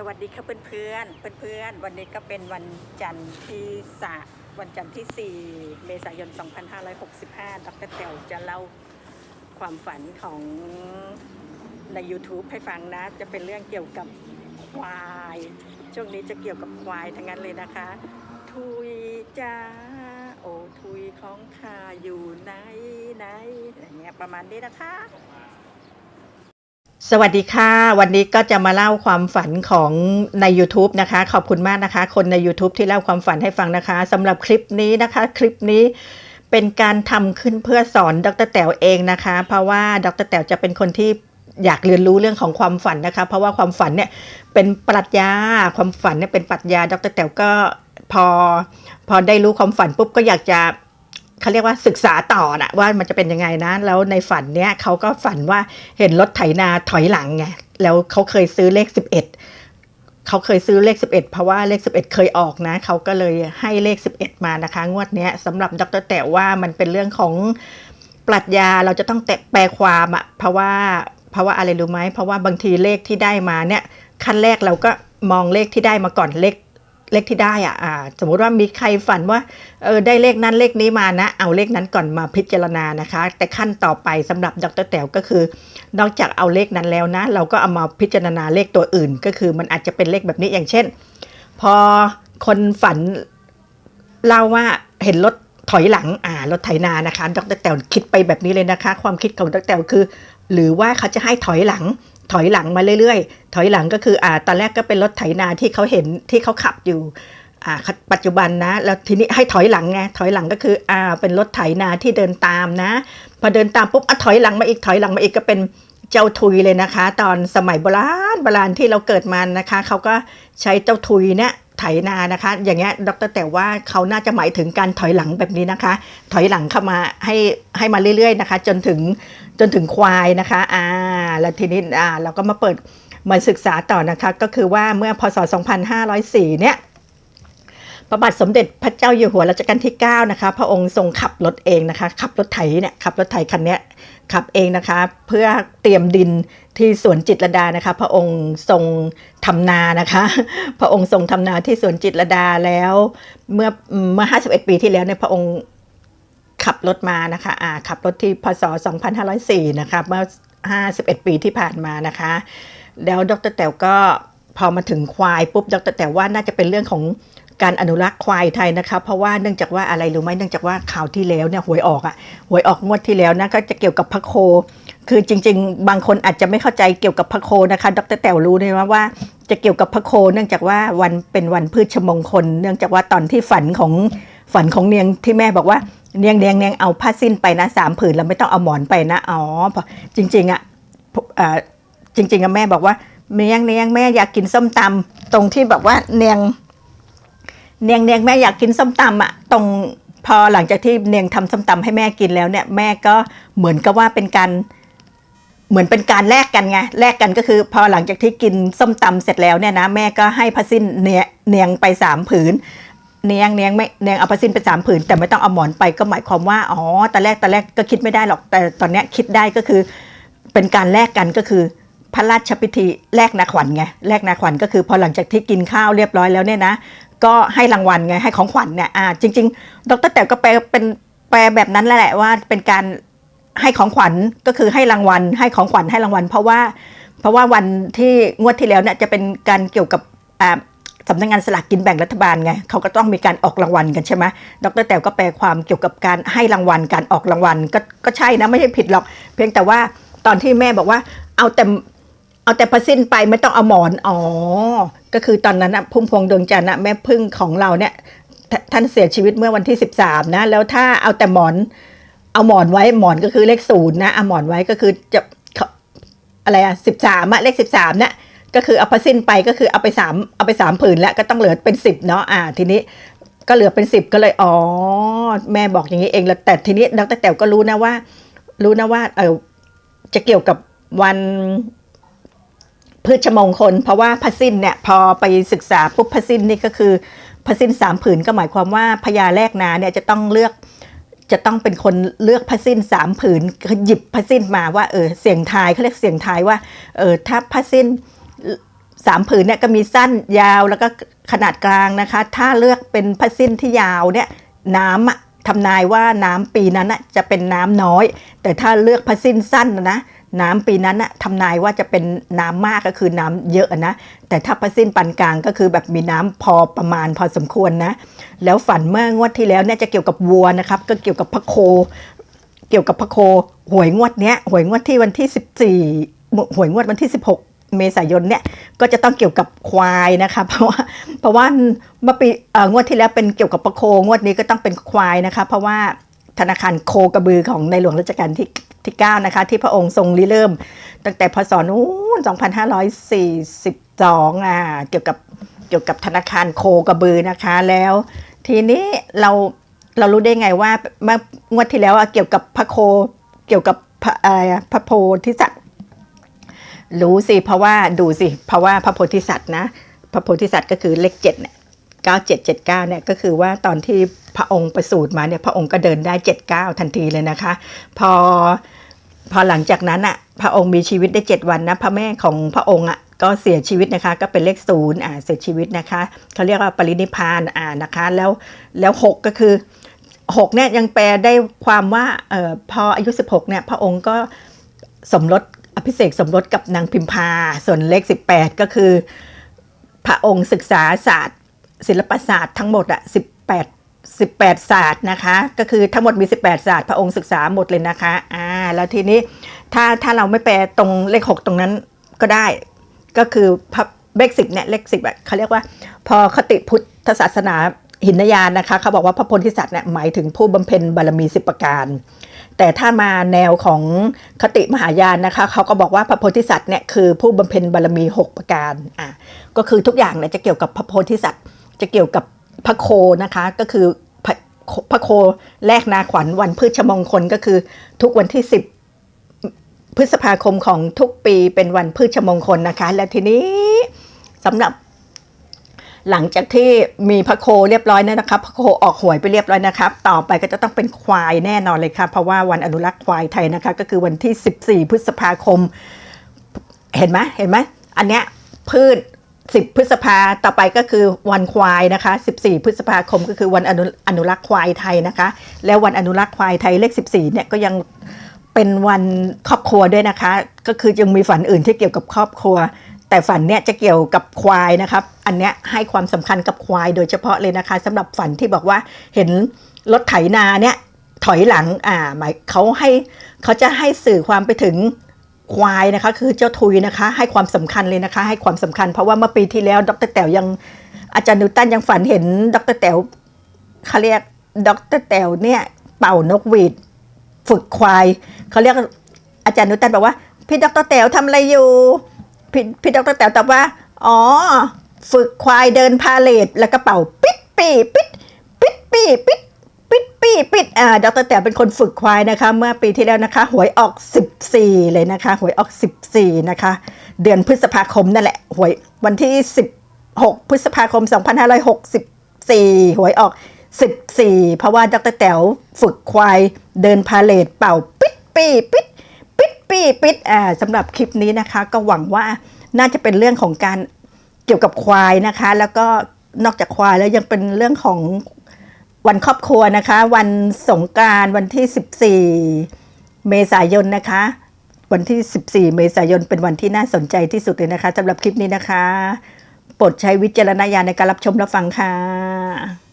สวัสดีค่ะเพื่อนๆเพื่อนๆวันนี้ก็เป็นวันจันทร์ที่สะวันจันทร์ที่ 4 เมษายน 2565 ดรแต๋วจะเล่าความฝันของใน YouTube ให้ฟังนะ จะเป็นเรื่องเกี่ยวกับควาย ช่วงนี้จะเกี่ยวกับควายทั้งนั้นเลยนะคะ ทุยจ้าโอ้ทุยของข้าอยู่ไหนไหนอย่างเงี้ยประมาณนี้นะคะ สวัสดีค่ะ วันนี้ก็จะมาเล่าความฝันของใน YouTube นะคะ ขอบคุณมากนะคะ คนใน YouTube ที่เล่าความฝันให้ฟังนะคะสำหรับคลิปนี้นะคะ คลิปนี้เป็นการทำขึ้นเพื่อสอนดรแต๋วเองนะคะ เพราะว่าดรแต๋วจะเป็นคนที่อยากเรียนรู้เรื่องของความฝันนะคะ เพราะว่าความฝันเนี่ยเป็นปรัชญาความฝันเนี่ยเป็นปรัชญาดรแต๋วก็พอ พอได้รู้ความฝันปุ๊บก็อยากจะ เขาเรียกว่าศึกษาต่อนะว่ามันจะเป็นยังไงนะ แล้วในฝันเนี้ยเขาก็ฝันว่าเห็นรถไถนาถอยหลังไงแล้วเขาเคยซื้อเลข 11เขาเคยซื้อเลข 11 เพราะว่าเลข 11 เคยออกนะเขาก็เลยให้เลข 11 มานะคะ งวดเนี้ยสำหรับดรแต่ว่ามันเป็นเรื่องของปรัชญาเราจะต้องแตะแปลความอะเพราะว่าเพราะว่าอะไรรู้ไหมเพราะว่าบางทีเลขที่ได้มาเนี่ยขั้นแรกเราก็มองเลขที่ได้มาก่อนเลข เลขที่ได้อะอ่าสมมุติว่ามีใครฝันว่าเออได้เลขนั้นเลขนี้มานะ เอาเลขนั้นก่อนมาพิจารณานะคะ แต่ขั้นต่อไปสำหรับดรแต๋วก็คือ นอกจากเอาเลขนั้นแล้วนะ เราก็เอามาพิจารณาเลขตัวอื่น ก็คือมันอาจจะเป็นเลขแบบนี้อย่างเช่น พอคนฝันเล่าว่าเห็นรถถอยหลังอ่ารถไถนานะคะ ดรแต๋วคิดไปแบบนี้เลยนะคะ ความคิดของดรแต๋วคือ หรือว่าเขาจะให้ถอยหลัง ถอยหลังมาเรื่อยๆ ถอยหลังก็คืออ่าตอนแรกก็เป็นรถไถนาที่เขาเห็นที่เขาขับอยู่อ่าปัจจุบันนะแล้วทีนี้ให้ถอยหลังไงถอยหลังก็คืออ่าเป็นรถไถนาที่เดินตามนะ พอเดินตามปุ๊บอะถอยหลังมาอีกถอยหลังมาอีกก็เป็นเจ้าทุยเลยนะคะ ตอนสมัยโบราณโบราณที่เราเกิดมานะคะเขาก็ใช้เจ้าทุยเนี่ยไถนานะคะ อย่างเงี้ยดรแต่ว่าเขาน่าจะหมายถึงการถอยหลังแบบนี้นะคะ ถอยหลังเข้ามาให้ให้มาเรื่อยๆนะคะ จนถึง จนถึงควายนะคะอ่าแล้วทีนี้อ่าเราก็มาเปิดมาศึกษาต่อนะคะ ก็คือว่าเมื่อพศ 2504 เนี่ยพระบาทสมเด็จพระเจ้าอยู่หัวรัชกาลที่ 9 นะคะ พระองค์ทรงขับรถเองนะคะ ขับรถไถเนี่ยขับรถไถคันนี้ขับเองนะคะ เพื่อเตรียมดินที่สวนจิตรลดานะคะ พระองค์ทรงทำนานะคะ พระองค์ทรงทำนาที่สวนจิตรลดาแล้ว เมื่อเมื่อ 51 ปีที่แล้วเนี่ยพระองค์ ขับรถมานะคะอ่าขับรถที่พศ 2504 นะคะเมื่อ 51 ปีที่ผ่านมานะคะ แล้วดรแต๋วก็พอมาถึงควายปุ๊บดรแต๋วว่าน่าจะเป็นเรื่องของการอนุรักษ์ควายไทยนะคะเพราะว่าเนื่องจากว่าอะไรรู้ไหมเนื่องจากว่าข่าวที่แล้วเนี่ยหวยออกอะหวยออกงวดที่แล้วนะก็จะเกี่ยวกับพระโค คือจริง ๆ บางคนอาจจะไม่เข้าใจเกี่ยวกับพระโคนะคะ ดรแต๋วรู้เลยว่าว่าจะเกี่ยวกับพระโค เนื่องจากว่าวันเป็นวันพืชมงคล เนื่องจากว่าตอนที่ฝันของฝันของเนียงที่แม่บอกว่า เนียงเนียงเนียงเอาผ้าสิ้นไปนะสามผืนแล้วไม่ต้องเอาหมอนไปนะอ๋อพราะจริงๆอะอ่าจริงๆอะแม่บอกว่าเนียงเนียงแม่อยากกินส้มตำตรงที่แบบว่าเนียงเนียงเนียงแม่อยากกินส้มตำอะตรงพอหลังจากที่เนียงทำส้มตำให้แม่กินแล้วเนี่ยแม่ก็เหมือนกับว่าเป็นการเหมือนเป็นการแลกกันไงแลกกันก็คือพอหลังจากที่กินส้มตำเสร็จแล้วเนี่ยนะแม่ก็ให้พระสิ้นเนียงไปสามผืน เนียงเนียงไม่เนียงเอาพระสิ้นไปสามผืนแต่ไม่ต้องเอาหมอนไปก็หมายความว่าอ๋อตอนแรกตอนแรกก็คิดไม่ได้หรอกแต่ตอนเนี้ยคิดได้ก็คือเป็นการแลกกันก็คือพระราชพิธีแลกนาขวัญไงแลกนาขวัญก็คือพอหลังจากที่กินข้าวเรียบร้อยแล้วเนี่ยนะก็ให้รางวัลไงให้ของขวัญเนี่ยอ่าจริง ๆ ดรแต่ก็แปลเป็นแปลแบบนั้นแหละว่าเป็นการให้ของขวัญก็คือให้รางวัล ให้ของขวัญให้รางวัล เพราะว่า เพราะว่าวันที่งวดที่แล้วเนี่ยจะเป็นการเกี่ยวกับอ่า สำนักงานสลากกินแบ่งรัฐบาลไงเขาก็ต้องมีการออกรางวัลกันใช่ไหมดรแต่ก็แปลความเกี่ยวกับการให้รางวัลการออกรางวัลก็ก็ใช่นะไม่ใช่ผิดหรอก เพียงแต่ว่าตอนที่แม่บอกว่าเอาแต่เอาแต่พระสิ้นไปไม่ต้องเอาหมอน อ๋อ ก็คือตอนนั้นนะพุ่มพวงดวงจันทร์นะแม่พึ่งของเราเนี่ยทท่านเสียชีวิตเมื่อวันที่สิบสามนะ แล้วถ้าเอาแต่หมอน เอาหมอนไว้หมอนก็คือเลขศูนย์นะเอาหมอนไว้ก็คือจะอะไรอะสิบสามอะเลขสิบสามเนี่ย ก็คือเอาพระสิ้นไปก็คือเอาไปสามเอาไปสามผืนแล้วก็ต้องเหลือเป็นสิบเนาะอ่า ทีนี้ก็เหลือเป็นสิบก็เลยอ๋อแม่บอกอย่างนี้เองแล้วแต่ทีนี้ดรแต๋วก็รู้นะว่า รู้นะว่า เออจะเกี่ยวกับวันพืชมงคล เพราะว่าพระสิ้นเนี่ยพอไปศึกษาปุ๊บพระสิ้นนี่ก็คือพระสิ้นสามผืนก็หมายความว่าพญาแรกนาเนี่ยจะต้องเลือกจะต้องเป็นคนเลือกพระสิ้นสามผืนหยิบพระสิ้นมาว่าเออเสียงทายเขาเรียกเสียงทายว่าเออถ้าพระสิ้น สามผืนเนี่ยก็มีสั้นยาวแล้วก็ขนาดกลางนะคะ ถ้าเลือกเป็นผ้าสิ้นที่ยาวเนี่ยน้ำอะทำนายว่าน้ำปีนั้นอะจะเป็นน้ำน้อย แต่ถ้าเลือกผ้าสิ้นสั้นนะน้ำปีนั้นอะทำนายว่าจะเป็นน้ำมากก็คือน้ำเยอะนะ แต่ถ้าผ้าสิ้นปานกลางก็คือแบบมีน้ำพอประมาณพอสมควรนะ แล้วฝันเมื่องวดที่แล้วเนี่ยจะเกี่ยวกับวัวนะครับก็เกี่ยวกับพระโค เกี่ยวกับพระโค หวยงวดเนี้ยหวยงวดที่วันที่ 14หวยงวดวันที่ 16 เมษายนเนี่ยก็จะต้องเกี่ยวกับควายนะคะเพราะว่าเพราะว่าเมื่อปีงวดที่แล้วเป็นเกี่ยวกับพระโคงวดนี้ก็ต้องเป็นควายนะคะ เพราะว่าธนาคารโคกระบือของในหลวงรัชกาลที่ที่9นะคะ ที่พระองค์ทรงริเริ่ม ตั้งแต่พศนู้น2542อ่าเกี่ยวกับเกี่ยวกับธนาคารโคกระบือนะคะแล้ว ทีนี้เราเรารู้ได้ไงว่าเมื่องวดที่แล้วอะเกี่ยวกับพระโคเกี่ยวกับพระอะไรพระโพธิสัตว รู้สิเพราะว่าดูสิเพราะว่าพระโพธิสัตว์นะ พระโพธิสัตว์ก็คือเลขเจ็ดเนี่ยเก้าเจ็ดเจ็ดเก้าเนี่ยก็คือว่าตอนที่พระองค์ประสูติมาเนี่ยพระองค์ก็เดินได้เจ็ดเก้าทันทีเลยนะคะ พอพอหลังจากนั้นอะพระองค์มีชีวิตได้เจ็ดวันนะพระแม่ของพระองค์อะก็เสียชีวิตนะคะก็เป็นเลขศูนย์อ่าเสียชีวิตนะคะเขาเรียกว่าปรินิพานอ่านะคะแล้วแล้วหกก็คือหกเนี่ยยังแปลได้ความว่าเออพออายุ16เนี่ยพระองค์ก็สมรส อภิเษกสมรสกับนางพิมพา ส่วนเลข 18 ก็คือ พระองค์ศึกษาศาสตร์ ศิลปศาสตร์ทั้งหมดอะ18 18 ศาสตร์นะคะ ก็คือทั้งหมดมี 18 ศาสตร์ พระองค์ศึกษาหมดเลยนะคะอ่าแล้วทีนี้ถ้าถ้าเราไม่แปลตรงเลข 6 ตรงนั้นก็ได้ ก็คือพระเลขสิบเนี่ยเลขสิบอะเขาเรียกว่า พอคติพุทธศาสนาหินยานนะคะเขาบอกว่าพระโพธิสัตว์เนี่ยหมายถึงผู้บำเพ็ญบารมีสิบประการ แต่ถ้ามาแนวของคติมหายานนะคะเขาก็บอกว่าพระโพธิสัตว์เนี่ยคือผู้บำเพ็ญบารมี 6 ประการอะก็คือทุกอย่างเนี่ยจะเกี่ยวกับพระโพธิสัตว์ จะเกี่ยวกับพระโคนะคะก็คือพระพระโคแลกนาขวัญวันพฤชมงคลก็คือทุกวันที่ 10 พฤษภาคมของทุกปีเป็นวันพฤชมงคลนะคะ และทีนี้สำหรับ หลังจากที่มีพระโคเรียบร้อยนะครับพระโคออกหวยไปเรียบร้อยนะครับ ต่อไปก็จะต้องเป็นควายแน่นอนเลยค่ะเพราะว่าวันอนุรักษ์ควายไทยนะคะ ก็คือวันที่ 14 พฤษภาคม เห็นไหมเห็นไหมอันเนี้ยพืช10 พฤษภาต่อไปก็คือวันควายนะคะ 14 พฤษภาคมก็คือวันอนุอนุรักษ์ควายไทยนะคะ แล้ววันอนุรักษ์ควายไทยเลข 14 เนี่ยก็ยังเป็นวันครอบครัวด้วยนะคะ ก็คือยังมีฝันอื่นที่เกี่ยวกับครอบครัว แต่ฝันเนี่ยจะเกี่ยวกับควายนะครับ อันเนี้ยให้ความสำคัญกับควายโดยเฉพาะเลยนะคะสำหรับฝันที่บอกว่าเห็นรถไถนาเนี่ยถอยหลังอ่าหมายเขาให้เขาจะให้สื่อความไปถึงควายนะคะคือเจ้าทุยนะคะ ให้ความสำคัญเลยนะคะ ให้ความสำคัญเพราะว่าเมื่อปีที่แล้ว ดรแต๋วยังอาจารย์นิวตันยังฝันเห็น ดรแต๋วเขาเรียกดรแต๋วเนี่ยเป่านกหวีดฝึกควายเขาเรียกอาจารย์นุตันบอกว่า พี่ดรแต๋วทำอะไรอยู่ พี่พี่ดรแต๋วตอบว่า อ๋อ ฝึกควายเดินพาเลทแล้วก็เป่าปิดปีปิดปิดปีปิดปิดปีปิดอ่าดรแต๋วเป็นคนฝึกควายนะคะ เมื่อปีที่แล้วนะคะ หวยออก 14 เลยนะคะ หวยออก 14 นะคะ เดือนพฤษภาคมนั่นแหละ หวยวันที่ 16 พฤษภาคม 2564 หวยออก 14 เพราะว่าดรแต๋วฝึกควายเดินพาเลทเป่าปิดปีปิด ปิดปีปิดอ่าสำหรับคลิปนี้นะคะ ก็หวังว่าน่าจะเป็นเรื่องของการเกี่ยวกับควายนะคะ แล้วก็นอกจากควายแล้วยังเป็นเรื่องของวันครอบครัวนะคะ วันสงการวันที่ 14 เมษายนนะคะ วันที่ 14 เมษายนเป็นวันที่น่าสนใจที่สุดเลยนะคะสำหรับคลิปนี้นะคะโปรดใช้วิจารณญาณในการรับชมรับฟังค่ะ